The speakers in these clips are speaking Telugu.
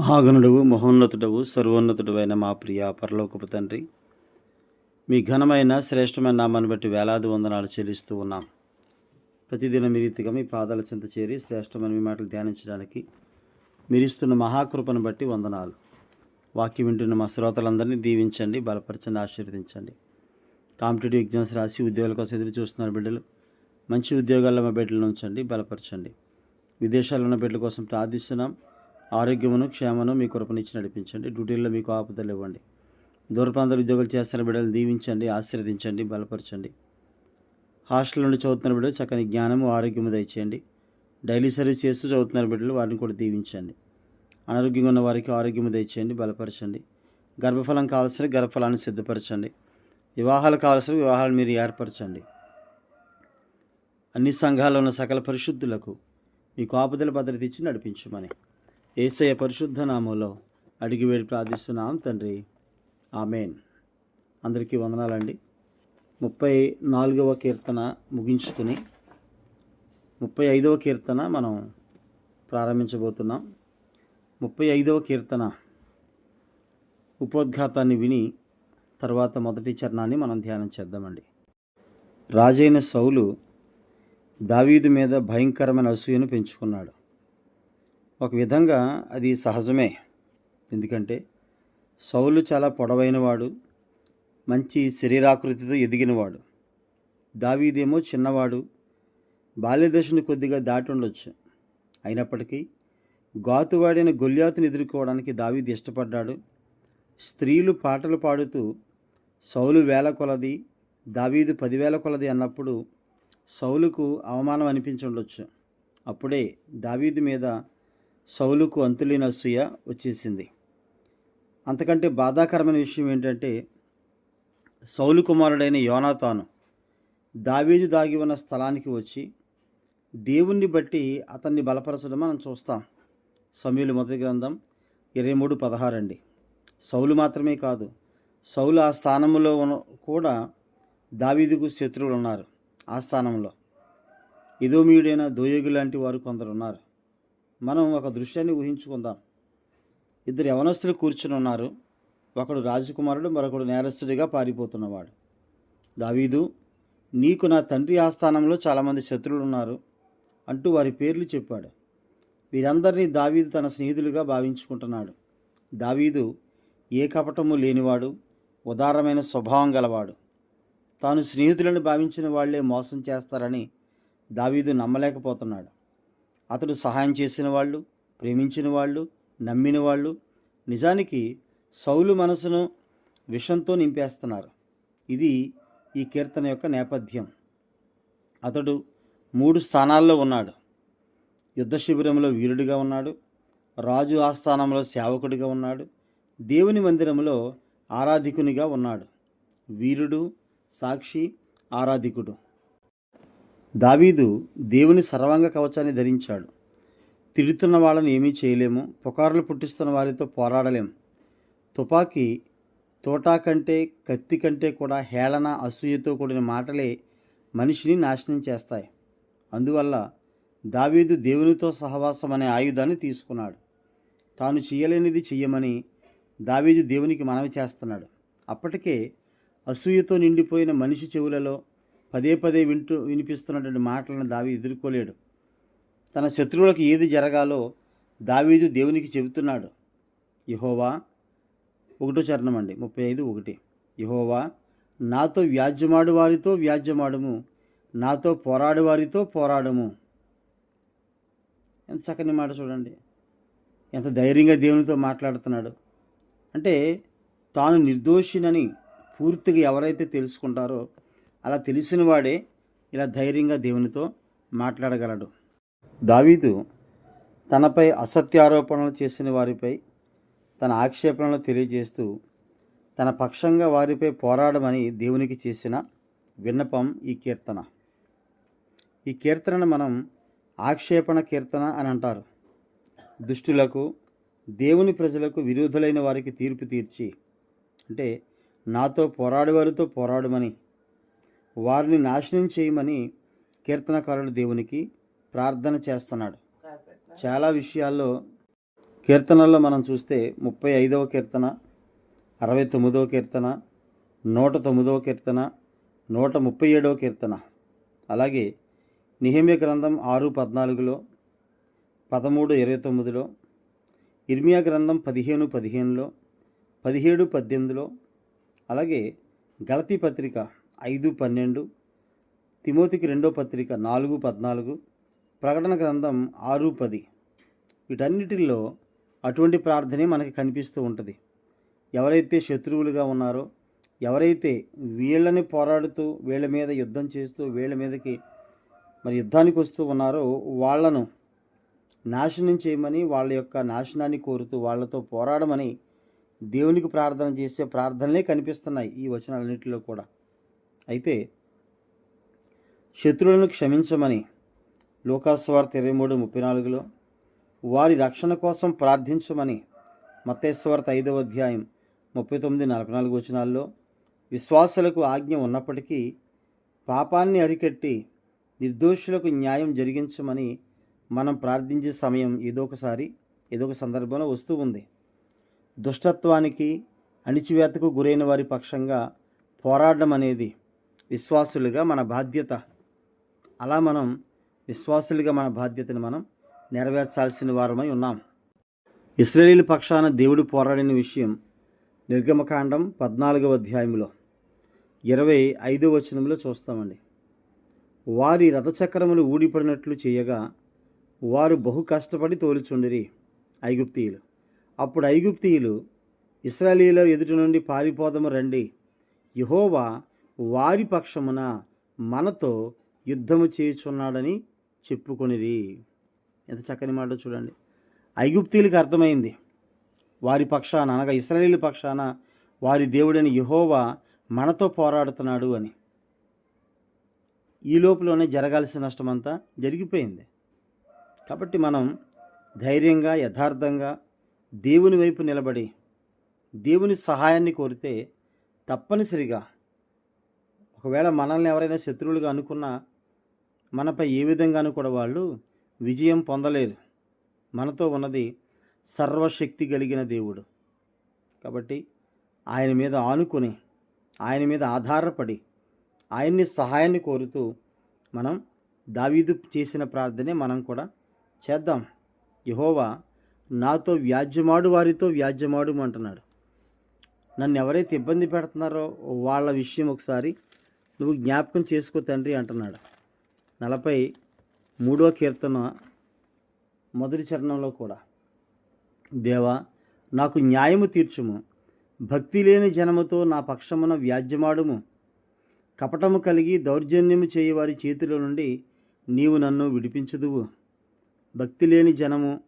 మహాగణుడవు మహోన్నతుడవు సర్వోన్నతుడవైన మా ప్రియ పరలోకపు తండ్రి. మీ ఘనమైన శ్రేష్టమైన నామాన్ని బట్టి వేలాది వందనాలు చెల్లిస్తూ ఉన్నాం. ప్రతిదినం మీ రీతిగా మీ పాదాల చెంత చేరి శ్రేష్టమైన మీ మాటలు ధ్యానించడానికి మీరిస్తున్న మహాకృపను బట్టి వందనాలు. వాక్యం వింటున్న మా శ్రోతలందరినీ దీవించండి బలపరచండి ఆశీర్వదించండి. కాంపిటేటివ్ ఎగ్జామ్స్ రాసి ఉద్యోగాల కోసం ఎదురు చూస్తున్నారు బిడ్డలు. మంచి ఉద్యోగాల్లో మా బిడ్డలను ఉంచండి బలపరచండి. విదేశాల్లో ఉన్న బిడ్డల కోసం ప్రార్థిస్తున్నాం. ఆరోగ్యమును క్షేమను మీ కృపనిచ్చి నడిపించండి. డ్యూటీల్లో మీకు ఆపదలు ఇవ్వండి. దూరప్రాంతాల ఉద్యోగాలు చేస్తున్న బిడ్డలు దీవించండి ఆశీర్వదించండి బలపరచండి. హాస్టల్ నుండి చదువుతున్న బిడ్డలు చక్కని జ్ఞానము ఆరోగ్యము దయచేయండి. డైలీ సర్వీస్ చేస్తూ చదువుతున్న బిడ్డలు వారిని కూడా దీవించండి. అనారోగ్యంగా ఉన్న వారికి ఆరోగ్యము దయచేయండి బలపరచండి. గర్భఫలం కావాల్సిన గర్భఫలాన్ని సిద్ధపరచండి. వివాహాలు కావాల్సిన వివాహాలు మీరు ఏర్పరచండి. అన్ని సంఘాల్లో ఉన్న సకల పరిశుద్ధులకు మీకు ఆపదల భద్రత ఇచ్చి నడిపించమని. ఏసయ పరిశుద్ధ నామంలో అడిగి వేడి ప్రార్థిస్తున్నాం తండ్రి. ఆమెన్. అందరికీ వందనాలండి. ముప్పై నాలుగవ కీర్తన ముగించుకుని ముప్పై ఐదవ కీర్తన మనం ప్రారంభించబోతున్నాం. ముప్పై ఐదవ కీర్తన ఉపోద్ఘాతాన్ని విని తర్వాత మొదటి చరణాన్ని మనం ధ్యానం చేద్దామండి. రాజైన సౌలు దావీదు మీద భయంకరమైన అసూయను పెంచుకున్నాడు. ఒక విధంగా అది సహజమే. ఎందుకంటే సౌలు చాలా పొడవైనవాడు మంచి శరీరాకృతితో ఎదిగినవాడు. దావీదేమో చిన్నవాడు బాల్యదశను కొద్దిగా దాటి ఉండొచ్చు. అయినప్పటికీ గాతువాడైన గొల్యాతుని ఎదుర్కోవడానికి దావీది ఇష్టపడ్డాడు. స్త్రీలు పాటలు పాడుతూ సౌలు వేల కొలది దావీదు పదివేల కొలది అన్నప్పుడు సౌలుకు అవమానం అనిపించుండొచ్చు అప్పుడే దావీదు మీద సౌలుకు అంతులేని అసూయ వచ్చేసింది. అంతకంటే బాధాకరమైన విషయం ఏంటంటే సౌలు కుమారుడైన యోనాతాను దావీదు దాగి ఉన్న స్థలానికి వచ్చి దేవుణ్ణి బట్టి అతన్ని బలపరచడం మనం చూస్తాం. సమీలు మొదటి గ్రంథం ఇరవై మూడు పదహారు అండి. సౌలు మాత్రమే కాదు సౌలు ఆ స్థానంలో ఉన్న కూడా దావీదుకు శత్రువులు ఉన్నారు ఆ స్థానంలో. ఇదోమీయుడైన దోయోగి లాంటి వారు కొందరు ఉన్నారు మనం ఒక దృశ్యాన్ని ఊహించుకుందాం. ఇద్దరు యవనస్తులు కూర్చుని ఉన్నారు. ఒకడు రాజకుమారుడు మరొకడు నేరస్తుడిగా పారిపోతున్నవాడు. దావీదు నీకు నా తండ్రి ఆస్థానంలో చాలామంది శత్రువులు ఉన్నారు అంటూ వారి పేర్లు చెప్పాడు. వీరందరినీ దావీదు తన స్నేహితులుగా భావించుకుంటున్నాడు. దావీదు ఏ కపటము లేనివాడు ఉదారమైన స్వభావం గలవాడు. తాను స్నేహితులను భావించిన వాళ్ళే మోసం చేస్తారని దావీదు నమ్మలేకపోతున్నాడు. అతడు సహాయం చేసిన వాళ్ళు ప్రేమించిన వాళ్ళు నమ్మిన వాళ్ళు నిజానికి సౌలు మనసును విషంతో నింపేస్తున్నారు. ఇది ఈ కీర్తన యొక్క నేపథ్యం. అతడు మూడు స్థానాల్లో ఉన్నాడు. యుద్ధ శిబిరంలో వీరుడిగా ఉన్నాడు. రాజు ఆస్థానంలో సేవకుడిగా ఉన్నాడు. దేవుని మందిరంలో ఆరాధికునిగా ఉన్నాడు. వీరుడు సాక్షి ఆరాధికుడు. దావీదు దేవుని సర్వాంగ కవచాన్ని ధరించాడు. తిడుతున్న వాళ్ళని ఏమీ చేయలేము. పుకార్లు పుట్టిస్తున్న వారితో పోరాడలేము తుపాకీ తోటా కంటే కత్తి కంటే కూడా హేళన అసూయతో కూడిన మాటలే మనిషిని నాశనం చేస్తాయి. అందువల్ల దావీదు దేవునితో సహవాసం అనే ఆయుధాన్ని తీసుకున్నాడు. తాను చేయలేనిది చెయ్యమని దావీదు దేవునికి మనవి చేస్తున్నాడు. అప్పటికే అసూయతో నిండిపోయిన మనిషి చెవులలో పదే పదే వింటూ వినిపిస్తున్నటువంటి మాటలను దావీ ఎదుర్కోలేడు. తన శత్రువులకు ఏది జరగాలో దావీదు దేవునికి చెబుతున్నాడు. యహోవా ఒకటో చరణం అండి ముప్పై ఐదు ఒకటి. యహోవా నాతో వ్యాజ్యమాడు వారితో వ్యాజ్యమాడుము నాతో పోరాడు వారితో పోరాడము. ఎంత చక్కని మాట చూడండి. ఎంత ధైర్యంగా దేవునితో మాట్లాడుతున్నాడు. అంటే తాను నిర్దోషినని పూర్తిగా ఎవరైతే తెలుసుకుంటారో అలా తెలిసిన వాడే ఇలా ధైర్యంగా దేవునితో మాట్లాడగలడు. దావీదు తనపై అసత్య ఆరోపణలు చేసిన వారిపై తన ఆక్షేపణలు తెలియజేస్తూ తన పక్షంగా వారిపై పోరాడమని దేవునికి చేసిన విన్నపం ఈ కీర్తన. ఈ కీర్తనను మనం ఆక్షేపణ కీర్తన అని అంటారు. దుష్టులకు దేవుని ప్రజలకు విరోధులైన వారికి తీర్పు తీర్చి అంటే నాతో పోరాడేవారితో పోరాడమని వారిని నాశనం చేయమని కీర్తనకారుడు దేవునికి ప్రార్థన చేస్తున్నాడు. చాలా విషయాల్లో కీర్తనల్లో మనం చూస్తే ముప్పై ఐదవ కీర్తన అరవై తొమ్మిదవ కీర్తన నూట తొమ్మిదవ కీర్తన నూట ముప్పై ఏడవ కీర్తన. అలాగే నిహమ్య గ్రంథం ఆరు పద్నాలుగులో పదమూడు ఇరవై తొమ్మిదిలో ఇర్మియా గ్రంథం పదిహేను పదిహేనులో పదిహేడు పద్దెనిమిదిలో అలాగే గళతి పత్రిక ఐదు పన్నెండు తిమోతికి రెండో పత్రిక నాలుగు పద్నాలుగు ప్రకటన గ్రంథం ఆరు పది. వీటన్నిటిల్లో అటువంటి ప్రార్థనే మనకి కనిపిస్తూ ఉంటుంది. ఎవరైతే శత్రువులుగా ఉన్నారో ఎవరైతే వీళ్ళని పోరాడుతూ వీళ్ళ మీద యుద్ధం చేస్తూ వీళ్ళ మీదకి మరి యుద్ధానికి వస్తూ ఉన్నారో వాళ్ళను నాశనం చేయమని వాళ్ళ యొక్క నాశనాన్ని కోరుతూ వాళ్ళతో పోరాడమని దేవునికి ప్రార్థన చేసే ప్రార్థనలే కనిపిస్తున్నాయి ఈ వచనాలన్నింటిలో కూడా. అయితే శత్రువులను క్షమించమని లోకాస్వార్త ఇరవై మూడు ముప్పై నాలుగులో వారి రక్షణ కోసం ప్రార్థించమని మతేశ్వార్త ఐదవ అధ్యాయం ముప్పై తొమ్మిది నలభై నాలుగు వచనాల్లో విశ్వాసులకు ఆజ్ఞ ఉన్నప్పటికీ పాపాన్ని అరికట్టి నిర్దోషులకు న్యాయం జరిగించమని మనం ప్రార్థించే సమయం ఏదో ఒకసారి ఏదో ఒక సందర్భంలో వస్తూ ఉంది. దుష్టత్వానికి అణిచివేతకు గురైన వారి పక్షంగా పోరాడడం అనేది విశ్వాసులుగా మన బాధ్యత. అలా మనం విశ్వాసులుగా మన బాధ్యతను మనం నెరవేర్చాల్సిన వారమై ఉన్నాం. ఇస్రాయేల్ పక్షాన దేవుడు పోరాడిన విషయం నిర్గమకాండం పద్నాలుగవ అధ్యాయంలో ఇరవై ఐదో వచనంలో చూస్తామండి. వారి రథచక్రములు ఊడిపడినట్లు చేయగా వారు బహు కష్టపడి తోలుచుండిరి ఐగుప్తీయులు. అప్పుడు ఐగుప్తీయులు ఇస్రాయేలీల ఎదుటి నుండి పారిపోదము రండి. యహోవా వారి పక్షమున మనతో యుద్ధము చేయుచున్నాడని చెప్పుకొనిరి. ఎంత చక్కని మాట చూడండి. ఐగుప్తీలకు అర్థమైంది. వారి పక్షాన అనగా ఇస్రాయేల్ పక్షాన వారి దేవుడని యహోవా మనతో పోరాడుతున్నాడు అని. ఈ లోపలనే జరగాల్సిన నష్టమంతా జరిగిపోయింది. కాబట్టి మనం ధైర్యంగా యథార్థంగా దేవుని వైపు నిలబడి దేవుని సహాయాన్ని కోరితే తప్పనిసరిగా ఒకవేళ మనల్ని ఎవరైనా శత్రువులుగా అనుకున్నా మనపై ఏ విధంగానూ కూడా వాళ్ళు విజయం పొందలేరు. మనతో ఉన్నది సర్వశక్తి కలిగిన దేవుడు. కాబట్టి ఆయన మీద ఆనుకొని ఆయన మీద ఆధారపడి ఆయన్ని సహాయాన్ని కోరుతూ మనం దావీదు చేసిన ప్రార్థనే మనం కూడా చేద్దాం. యహోవా నాతో వ్యాజ్యమాడు వారితో వ్యాజ్యమాడు అంటున్నాడు. నన్ను ఎవరైతే ఇబ్బంది పెడుతున్నారో వాళ్ళ విషయం ఒకసారి నువ్వు జ్ఞాపకం చేసుకో తండ్రి అంటున్నాడు. నలభై మూడో కీర్తన మొదటి చరణంలో కూడా. దేవా నాకు న్యాయము తీర్చుము. భక్తి లేని జనముతో నా పక్షమున వ్యాజ్యమాడుము. కపటము కలిగి దౌర్జన్యము చేయవారి చేతిలో నుండి నీవు నన్ను విడిపించుదువు. భక్తి లేని జనము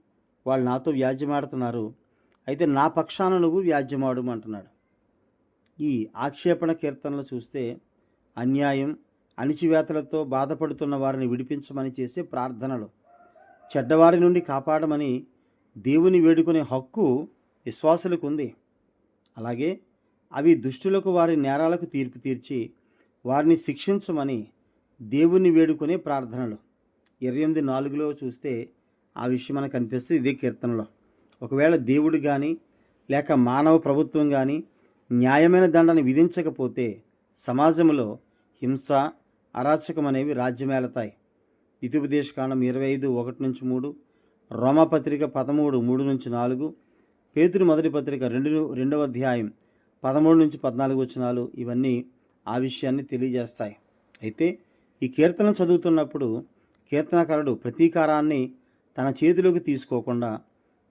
వాళ్ళు నాతో వ్యాజ్యమాడుతున్నారు. అయితే నా పక్షాన నువ్వు వ్యాజ్యమాడు అంటున్నాడు. ఈ ఆక్షేపణ కీర్తనలు చూస్తే అన్యాయం అణిచివేతలతో బాధపడుతున్న వారిని విడిపించమని చేసే ప్రార్థనలు. చెడ్డవారి నుండి కాపాడమని దేవుని వేడుకునే హక్కు విశ్వాసులకు ఉంది అలాగే అవి దుష్టులకు వారి నేరాలకు తీర్పు తీర్చి వారిని శిక్షించమని దేవుణ్ణి వేడుకునే ప్రార్థనలు. ఇరవై ఎనిమిది నాలుగులో చూస్తే ఆ విషయం మనకు కనిపిస్తుంది ఇదే కీర్తనలో. ఒకవేళ దేవుడు కానీ లేక మానవ ప్రభుత్వం కానీ న్యాయమైన దండను విధించకపోతే సమాజంలో హింస అరాచకం అనేవి రాజ్యమేలతాయి. ఇతుపదేశ కాండం ఇరవై ఐదు ఒకటి నుంచి మూడు రోమపత్రిక పదమూడు మూడు నుంచి నాలుగు పేతురు మొదటి పత్రిక రెండు రెండవ అధ్యాయం పదమూడు నుంచి పద్నాలుగు వచనాలు ఇవన్నీ ఆ విషయాన్ని తెలియజేస్తాయి. అయితే ఈ కీర్తన చదువుతున్నప్పుడు కీర్తనకారుడు ప్రతీకారాన్ని తన చేతిలోకి తీసుకోకుండా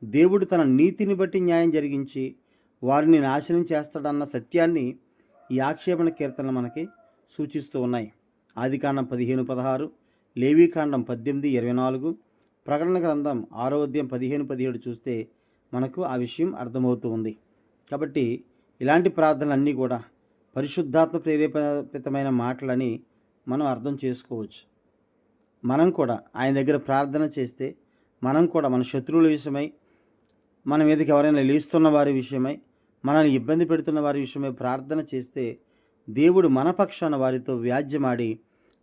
దేవుడు తన నీతిని బట్టి న్యాయం జరిగించి వారిని నాశనం చేస్తాడన్న సత్యాన్ని ఈ ఆక్షేపణ కీర్తనలు మనకి సూచిస్తూ ఉన్నాయి. ఆదికాండం పదిహేను పదహారు లేవీకాండం పద్దెనిమిది ఇరవై నాలుగు ప్రకటన గ్రంథం ఆరోగ్యం పదిహేను పదిహేడు చూస్తే మనకు ఆ విషయం అర్థమవుతూ ఉంది. కాబట్టి ఇలాంటి ప్రార్థనలన్నీ కూడా పరిశుద్ధాత్మ ప్రేరేపితమైన మాటలని మనం అర్థం చేసుకోవచ్చు. మనం కూడా ఆయన దగ్గర ప్రార్థన చేస్తే మనం కూడా మన శత్రువుల విషయమై మన మీదకి ఎవరైనా లేస్తున్న వారి విషయమై మనల్ని ఇబ్బంది పెడుతున్న వారి విషయమై ప్రార్థన చేస్తే దేవుడు మనపక్షాన వారితో వ్యాజ్యమాడి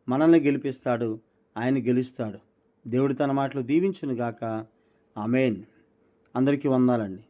మనల్ని గెలిపిస్తాడు ఆయన గెలుస్తాడు. దేవుడు తన మాటలు దీవించునుగాక. ఆమెన్. అందరికీ వందాలండి.